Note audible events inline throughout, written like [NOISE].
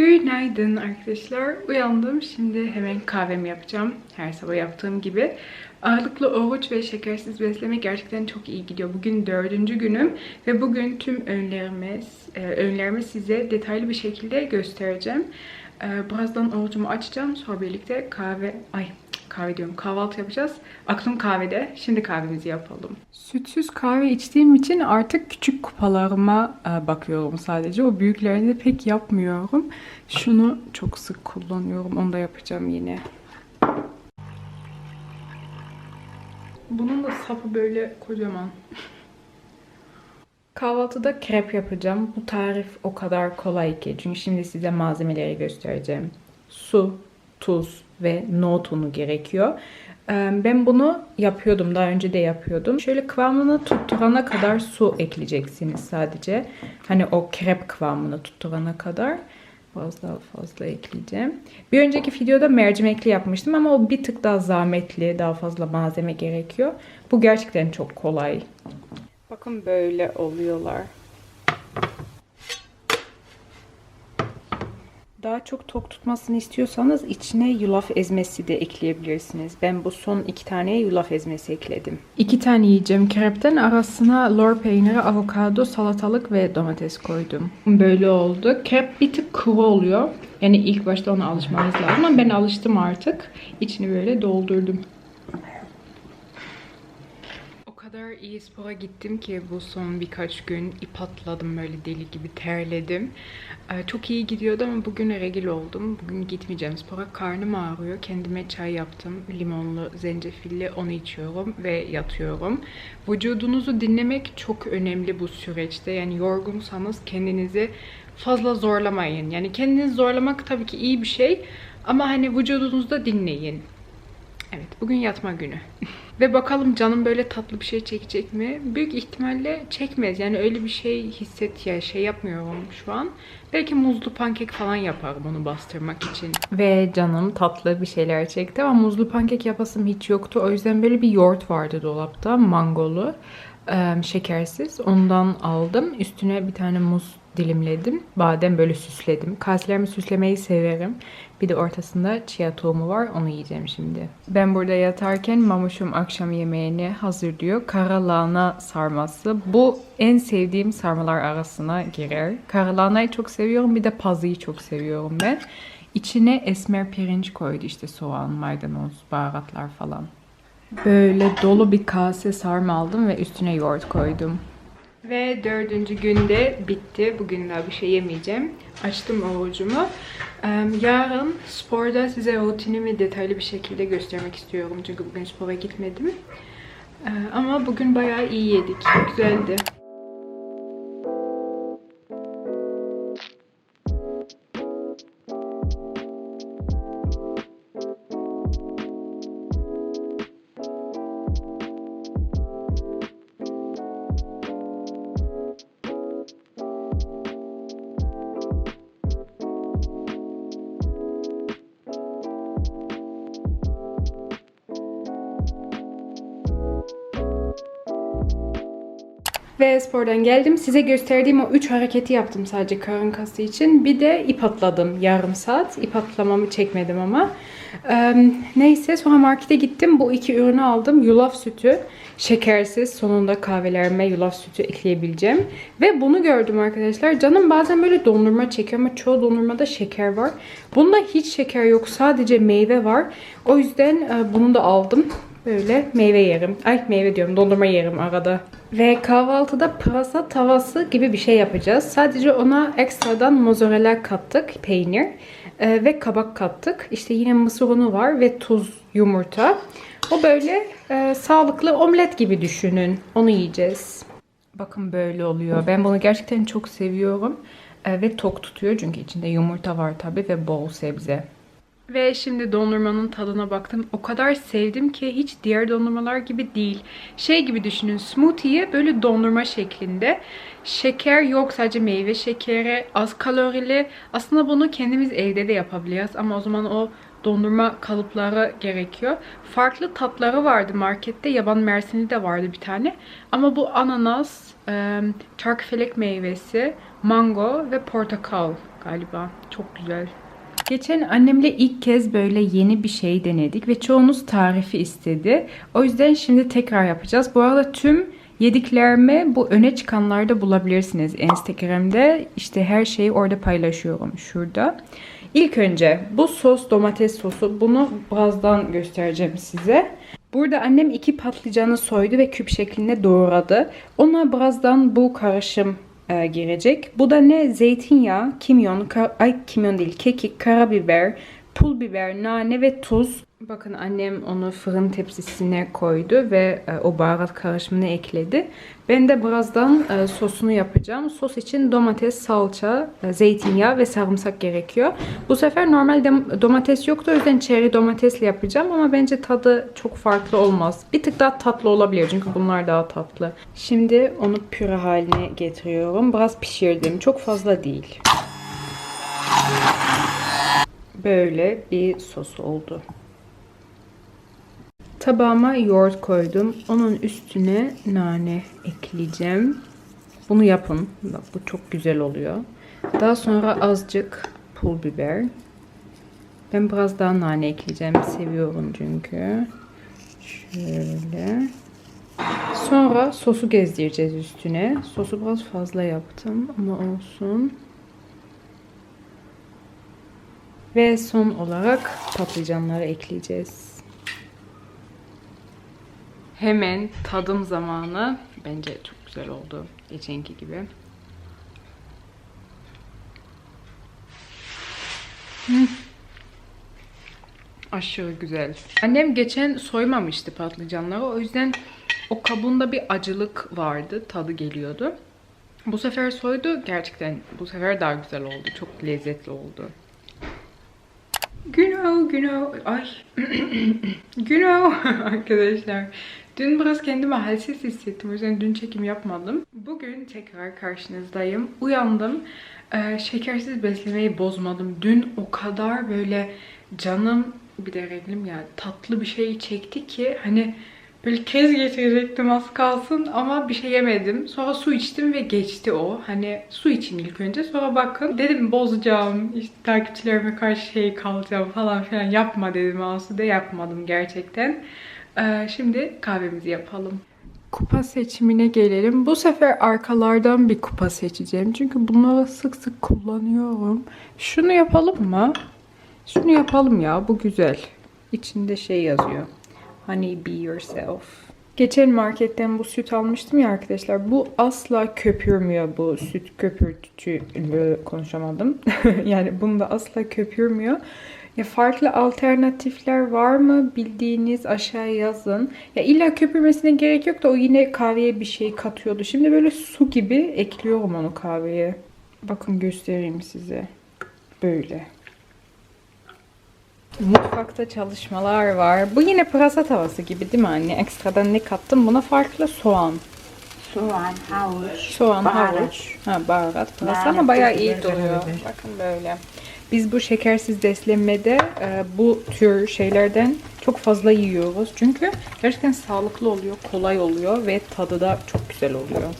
Günaydın arkadaşlar. Uyandım. Şimdi hemen kahvemi yapacağım. Her sabah yaptığım gibi. Ağırlıklı oruç ve şekersiz besleme gerçekten çok iyi gidiyor. Bugün dördüncü günüm ve bugün tüm öğünlerimi, e, öğünlerimi size detaylı bir şekilde göstereceğim. E, Birazdan orucumu açacağım. Sonra birlikte kahve, ay kahve diyorum kahvaltı yapacağız. Aklım kahvede. Şimdi kahvemizi yapalım. Sütsüz kahve içtiğim için artık küçük kupalarıma e, bakıyorum sadece. O büyüklerini pek yapmıyorum. Şunu çok sık kullanıyorum. Onu da yapacağım yine. Bunun da sapı böyle kocaman. Kahvaltıda krep yapacağım. Bu tarif o kadar kolay ki. Çünkü şimdi size malzemeleri göstereceğim. Su, tuz ve nohut unu gerekiyor. Ben bunu yapıyordum. Daha önce de yapıyordum. Şöyle kıvamını tutturana kadar su ekleyeceksiniz sadece. Hani o krep kıvamını tutturana kadar. Biraz daha fazla ekleyeceğim. Bir önceki videoda mercimekli yapmıştım ama o bir tık daha zahmetli. Daha fazla malzeme gerekiyor. Bu gerçekten çok kolay. Bakın böyle oluyorlar. Daha çok tok tutmasını istiyorsanız içine yulaf ezmesi de ekleyebilirsiniz. Ben bu son iki tane yulaf ezmesi ekledim. İki tane yiyeceğim krepten arasına lor peyniri, avokado, salatalık ve domates koydum. Böyle oldu. Krep bir tık kuru oluyor. Yani ilk başta ona alışmanız lazım ama ben alıştım artık. İçini böyle doldurdum. Kadar iyi spora gittim ki bu son birkaç gün ip atladım böyle deli gibi terledim. Ee, Çok iyi gidiyordu ama bugün regil oldum. Bugün gitmeyeceğim spora. Karnım ağrıyor. Kendime çay yaptım. Limonlu, zencefilli onu içiyorum ve yatıyorum. Vücudunuzu dinlemek çok önemli bu süreçte. Yani yorgunsanız kendinizi fazla zorlamayın. Yani kendinizi zorlamak tabii ki iyi bir şey ama hani vücudunuzda dinleyin. Evet, bugün yatma günü. [LAUGHS] Ve bakalım canım böyle tatlı bir şey çekecek mi? Büyük ihtimalle çekmez. Yani öyle bir şey hisset ya şey yapmıyorum şu an. Belki muzlu pankek falan yaparım onu bastırmak için. Ve canım tatlı bir şeyler çekti ama muzlu pankek yapasım hiç yoktu. O yüzden böyle bir yoğurt vardı dolapta mangolu. Şekersiz. Ondan aldım. Üstüne bir tane muz dilimledim. Badem böyle süsledim. Kaselerimi süslemeyi severim. Bir de ortasında chia tohumu var. Onu yiyeceğim şimdi. Ben burada yatarken mamuşum akşam yemeğini hazırlıyor. Kara lahana sarması. Bu en sevdiğim sarmalar arasına girer. Kara lahanayı çok seviyorum. Bir de pazıyı çok seviyorum ben. İçine esmer pirinç koydu. işte soğan, maydanoz, baharatlar falan. Böyle dolu bir kase sarma aldım ve üstüne yoğurt koydum. Ve dördüncü günde bitti. Bugün daha bir şey yemeyeceğim. Açtım orucumu. Yarın sporda size rutinimi detaylı bir şekilde göstermek istiyorum. Çünkü bugün spora gitmedim. Ama bugün bayağı iyi yedik. Güzeldi. Ve spordan geldim. Size gösterdiğim o 3 hareketi yaptım sadece karın kası için. Bir de ip atladım yarım saat. İp atlamamı çekmedim ama. Ee, neyse sonra markete gittim. Bu iki ürünü aldım. Yulaf sütü. Şekersiz. Sonunda kahvelerime yulaf sütü ekleyebileceğim. Ve bunu gördüm arkadaşlar. Canım bazen böyle dondurma çekiyor ama çoğu dondurmada şeker var. Bunda hiç şeker yok. Sadece meyve var. O yüzden bunu da aldım. Böyle meyve yerim. Ay meyve diyorum dondurma yerim arada. Ve kahvaltıda pırasa tavası gibi bir şey yapacağız. Sadece ona ekstradan mozzarella kattık, peynir e, ve kabak kattık. İşte yine mısır unu var ve tuz, yumurta. O böyle e, sağlıklı omlet gibi düşünün. Onu yiyeceğiz. Bakın böyle oluyor. Ben bunu gerçekten çok seviyorum. E, ve tok tutuyor çünkü içinde yumurta var tabii ve bol sebze. Ve şimdi dondurmanın tadına baktım. O kadar sevdim ki hiç diğer dondurmalar gibi değil. Şey gibi düşünün smoothie'yi böyle dondurma şeklinde. Şeker yok sadece meyve şekeri, az kalorili. Aslında bunu kendimiz evde de yapabiliriz ama o zaman o dondurma kalıpları gerekiyor. Farklı tatları vardı markette. Yaban mersini de vardı bir tane. Ama bu ananas, çarkıfelek meyvesi, mango ve portakal galiba. Çok güzel. Geçen annemle ilk kez böyle yeni bir şey denedik ve çoğunuz tarifi istedi. O yüzden şimdi tekrar yapacağız. Bu arada tüm yediklerimi bu öne çıkanlarda bulabilirsiniz Instagram'da. İşte her şeyi orada paylaşıyorum şurada. İlk önce bu sos domates sosu. Bunu birazdan göstereceğim size. Burada annem iki patlıcanı soydu ve küp şeklinde doğradı. Ona birazdan bu karışım e, girecek. Bu da ne? Zeytinyağı, kimyon, ay kimyon değil, kekik, karabiber, pul biber, nane ve tuz. Bakın annem onu fırın tepsisine koydu ve e, o baharat karışımını ekledi. Ben de birazdan e, sosunu yapacağım. Sos için domates, salça, e, zeytinyağı ve sarımsak gerekiyor. Bu sefer normalde domates yoktu o yüzden çeri domatesle yapacağım ama bence tadı çok farklı olmaz. Bir tık daha tatlı olabilir çünkü bunlar daha tatlı. Şimdi onu püre haline getiriyorum. Biraz pişirdim. Çok fazla değil. Böyle bir sos oldu. Tabağıma yoğurt koydum. Onun üstüne nane ekleyeceğim. Bunu yapın. Bak bu çok güzel oluyor. Daha sonra azıcık pul biber. Ben biraz daha nane ekleyeceğim. Seviyorum çünkü. Şöyle. Sonra sosu gezdireceğiz üstüne. Sosu biraz fazla yaptım ama olsun. Ve son olarak patlıcanları ekleyeceğiz. Hemen tadım zamanı. Bence çok güzel oldu. Geçenki gibi. Hmm. Aşırı güzel. Annem geçen soymamıştı patlıcanları. O yüzden o kabuğunda bir acılık vardı. Tadı geliyordu. Bu sefer soydu. Gerçekten bu sefer daha güzel oldu. Çok lezzetli oldu. Günah, günah. Ay. [CLEARS THROAT] günah [LAUGHS] arkadaşlar. Dün biraz kendimi halsiz hissettim. O yüzden dün çekim yapmadım. Bugün tekrar karşınızdayım. Uyandım. Ee, şekersiz beslemeyi bozmadım. Dün o kadar böyle canım bir de reglim ya tatlı bir şey çekti ki hani böyle kez getirecektim az kalsın ama bir şey yemedim. Sonra su içtim ve geçti o. Hani su için ilk önce sonra bakın dedim bozacağım işte takipçilerime karşı şey kalacağım falan filan yapma dedim de yapmadım gerçekten. Ee, şimdi kahvemizi yapalım. Kupa seçimine gelelim. Bu sefer arkalardan bir kupa seçeceğim. Çünkü bunları sık sık kullanıyorum. Şunu yapalım mı? Şunu yapalım ya. Bu güzel. İçinde şey yazıyor. Honey be yourself. Geçen marketten bu süt almıştım ya arkadaşlar. Bu asla köpürmüyor bu süt köpürtücü konuşamadım. [LAUGHS] yani bunda asla köpürmüyor. Ya farklı alternatifler var mı bildiğiniz aşağıya yazın. Ya illa köpürmesine gerek yok da o yine kahveye bir şey katıyordu. Şimdi böyle su gibi ekliyorum onu kahveye. Bakın göstereyim size. Böyle. Mutfakta çalışmalar var. Bu yine pırasa tavası gibi değil mi anne? Ekstradan ne kattım? Buna farklı soğan. Soğan, havuç, Soğan, baharat. havuç. Ha, baharat, pırasa ama bayağı iyi duruyor. Bakın böyle. Biz bu şekersiz beslenmede e, bu tür şeylerden çok fazla yiyoruz. Çünkü gerçekten sağlıklı oluyor, kolay oluyor ve tadı da çok güzel oluyor.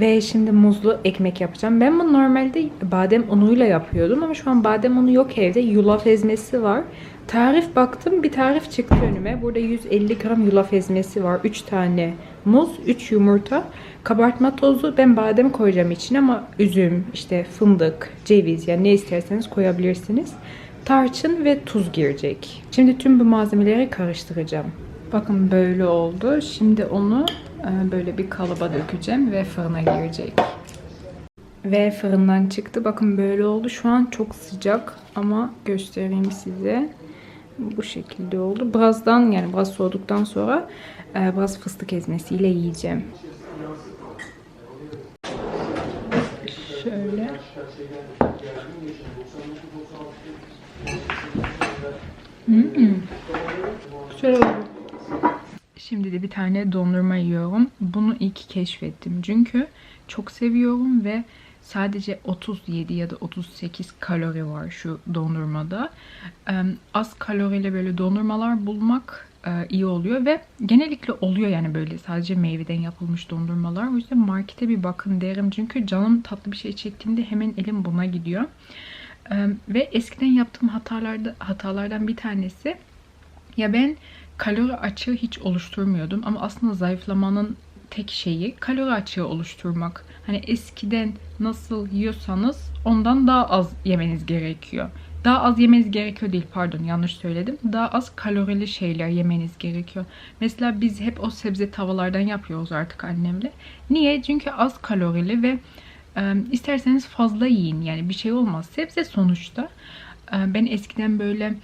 Ve şimdi muzlu ekmek yapacağım. Ben bunu normalde badem unuyla yapıyordum ama şu an badem unu yok evde. Yulaf ezmesi var. Tarif baktım bir tarif çıktı önüme. Burada 150 gram yulaf ezmesi var. 3 tane muz, 3 yumurta, kabartma tozu. Ben badem koyacağım içine ama üzüm, işte fındık, ceviz yani ne isterseniz koyabilirsiniz. Tarçın ve tuz girecek. Şimdi tüm bu malzemeleri karıştıracağım. Bakın böyle oldu. Şimdi onu böyle bir kalıba dökeceğim ve fırına girecek. Ve fırından çıktı. Bakın böyle oldu. Şu an çok sıcak ama göstereyim size. Bu şekilde oldu. Birazdan yani biraz soğuduktan sonra e, biraz fıstık ezmesiyle yiyeceğim. Şöyle. Hmm. Güzel oldu. Şimdi de bir tane dondurma yiyorum. Bunu ilk keşfettim. Çünkü çok seviyorum ve sadece 37 ya da 38 kalori var şu dondurmada. Az kalorili böyle dondurmalar bulmak e, iyi oluyor ve genellikle oluyor yani böyle sadece meyveden yapılmış dondurmalar. O yüzden markete bir bakın derim. Çünkü canım tatlı bir şey çektiğimde hemen elim buna gidiyor. Ve eskiden yaptığım hatalarda hatalardan bir tanesi ya ben kalori açığı hiç oluşturmuyordum ama aslında zayıflamanın tek şeyi kalori açığı oluşturmak. Hani eskiden nasıl yiyorsanız ondan daha az yemeniz gerekiyor. Daha az yemeniz gerekiyor değil pardon yanlış söyledim. Daha az kalorili şeyler yemeniz gerekiyor. Mesela biz hep o sebze tavalardan yapıyoruz artık annemle. Niye? Çünkü az kalorili ve e, isterseniz fazla yiyin. Yani bir şey olmaz. Sebze sonuçta. E, ben eskiden böyle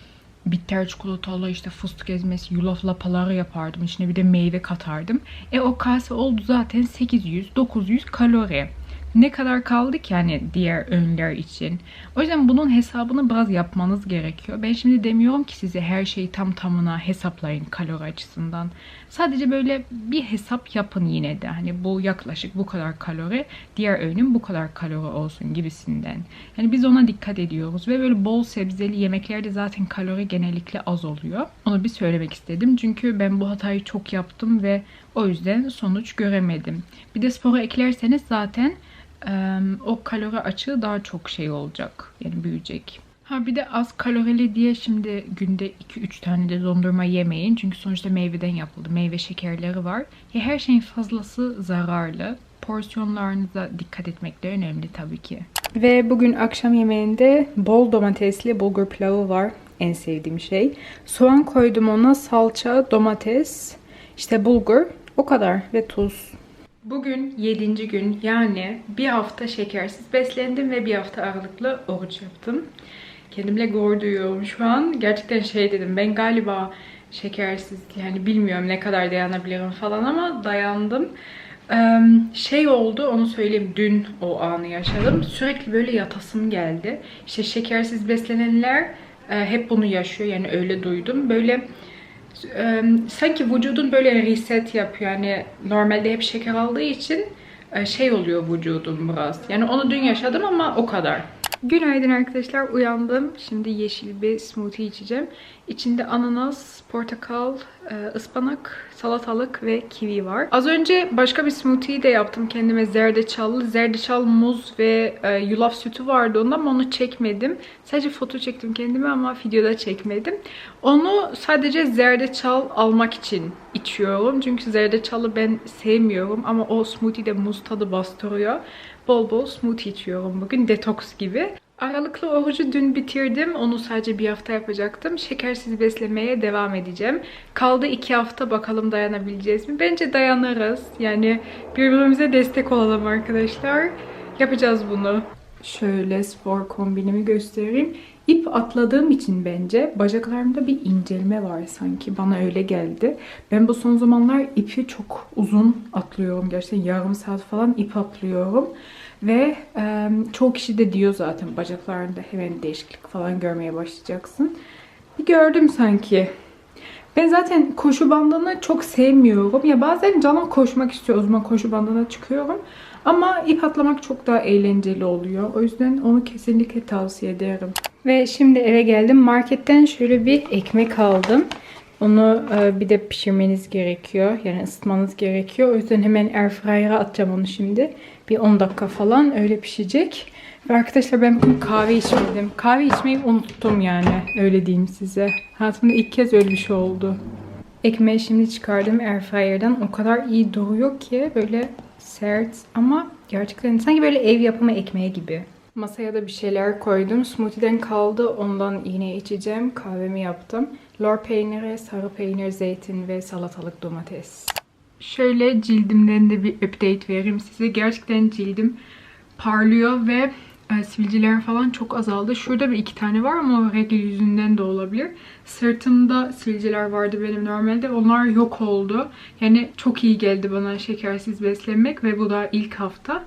bitter çikolatalı işte fıstık ezmesi, yulaf lapaları yapardım. İçine bir de meyve katardım. E o kase oldu zaten 800-900 kalori. Ne kadar kaldı ki yani diğer öğünler için. O yüzden bunun hesabını biraz yapmanız gerekiyor. Ben şimdi demiyorum ki size her şeyi tam tamına hesaplayın kalori açısından. Sadece böyle bir hesap yapın yine de. Hani bu yaklaşık bu kadar kalori, diğer öğünün bu kadar kalori olsun gibisinden. Yani biz ona dikkat ediyoruz ve böyle bol sebzeli yemeklerde zaten kalori genellikle az oluyor. Onu bir söylemek istedim. Çünkü ben bu hatayı çok yaptım ve o yüzden sonuç göremedim. Bir de spora eklerseniz zaten o kalori açığı daha çok şey olacak. Yani büyüyecek. Ha bir de az kalorili diye şimdi günde 2-3 tane de dondurma yemeyin. Çünkü sonuçta meyveden yapıldı. Meyve şekerleri var. Ya her şeyin fazlası zararlı. Porsiyonlarınıza dikkat etmek de önemli tabii ki. Ve bugün akşam yemeğinde bol domatesli bulgur pilavı var. En sevdiğim şey. Soğan koydum ona, salça, domates, işte bulgur. O kadar ve tuz. Bugün 7. gün yani bir hafta şekersiz beslendim ve bir hafta aralıklı oruç yaptım. Kendimle gurur duyuyorum şu an. Gerçekten şey dedim ben galiba şekersiz yani bilmiyorum ne kadar dayanabilirim falan ama dayandım. Şey oldu onu söyleyeyim dün o anı yaşadım. Sürekli böyle yatasım geldi. İşte şekersiz beslenenler hep bunu yaşıyor yani öyle duydum. Böyle e, sanki vücudun böyle reset yapıyor. Yani normalde hep şeker aldığı için e, şey oluyor vücudum biraz. Yani onu dün yaşadım ama o kadar. Günaydın arkadaşlar. Uyandım. Şimdi yeşil bir smoothie içeceğim. İçinde ananas, portakal, e, ıspanak, salatalık ve kivi var. Az önce başka bir smoothie de yaptım kendime zerdeçallı. Zerdeçal, muz ve e, yulaf sütü vardı onda ama onu çekmedim. Sadece foto çektim kendime ama videoda çekmedim. Onu sadece zerdeçal almak için içiyorum. Çünkü zerdeçalı ben sevmiyorum ama o smoothie'de muz tadı bastırıyor. Bol bol smoothie içiyorum bugün. Detoks gibi. Aralıklı orucu dün bitirdim. Onu sadece bir hafta yapacaktım. Şekersiz beslemeye devam edeceğim. Kaldı iki hafta bakalım dayanabileceğiz mi? Bence dayanırız. Yani birbirimize destek olalım arkadaşlar. Yapacağız bunu. Şöyle spor kombinimi göstereyim. İp atladığım için bence bacaklarımda bir incelme var sanki. Bana öyle geldi. Ben bu son zamanlar ipi çok uzun atlıyorum. Gerçekten yarım saat falan ip atlıyorum. Ve e, çoğu kişi de diyor zaten bacaklarında hemen değişiklik falan görmeye başlayacaksın. Bir gördüm sanki. Ben zaten koşu bandını çok sevmiyorum. Ya bazen canım koşmak istiyor. O zaman koşu bandına çıkıyorum. Ama ip atlamak çok daha eğlenceli oluyor. O yüzden onu kesinlikle tavsiye ederim. Ve şimdi eve geldim. Marketten şöyle bir ekmek aldım. Onu e, bir de pişirmeniz gerekiyor. Yani ısıtmanız gerekiyor. O yüzden hemen airfryer'a atacağım onu şimdi. Bir 10 dakika falan öyle pişecek. Ve arkadaşlar ben bugün kahve içmedim. Kahve içmeyi unuttum yani. Öyle diyeyim size. Hayatımda ilk kez öyle bir şey oldu. Ekmeği şimdi çıkardım airfryer'dan. O kadar iyi duruyor ki böyle sert ama gerçekten sanki böyle ev yapımı ekmeği gibi. Masaya da bir şeyler koydum. Smoothie'den kaldı. Ondan yine içeceğim. Kahvemi yaptım. Lor peyniri, sarı peynir, zeytin ve salatalık domates. Şöyle cildimden de bir update vereyim size. Gerçekten cildim parlıyor ve e, sivilceler falan çok azaldı. Şurada bir iki tane var ama regl yüzünden de olabilir. Sırtımda sivilceler vardı benim normalde. Onlar yok oldu. Yani çok iyi geldi bana şekersiz beslenmek ve bu da ilk hafta.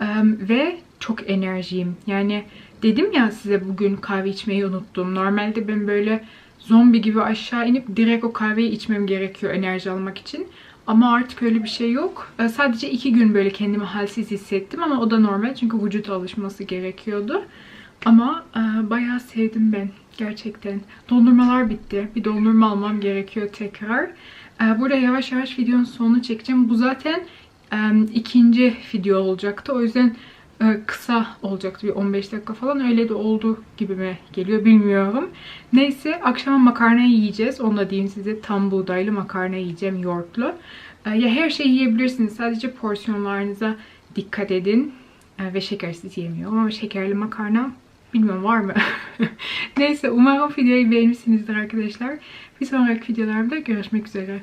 E, ve çok enerjiyim. Yani dedim ya size bugün kahve içmeyi unuttum. Normalde ben böyle zombi gibi aşağı inip direkt o kahveyi içmem gerekiyor enerji almak için. Ama artık öyle bir şey yok. Ee, Sadece iki gün böyle kendimi halsiz hissettim ama o da normal çünkü vücut alışması gerekiyordu. Ama e, bayağı sevdim ben gerçekten. Dondurmalar bitti. Bir dondurma almam gerekiyor tekrar. E, burada yavaş yavaş videonun sonunu çekeceğim. Bu zaten e, ikinci video olacaktı. O yüzden kısa olacaktı. Bir 15 dakika falan. Öyle de oldu gibime geliyor. Bilmiyorum. Neyse akşama makarna yiyeceğiz. Onu da diyeyim size. Tam buğdaylı makarna yiyeceğim yoğurtlu. E, ya her şeyi yiyebilirsiniz. Sadece porsiyonlarınıza dikkat edin. E, ve şekersiz yemiyorum ama şekerli makarna bilmiyorum var mı? [LAUGHS] Neyse umarım videoyu beğenmişsinizdir arkadaşlar. Bir sonraki videolarda görüşmek üzere.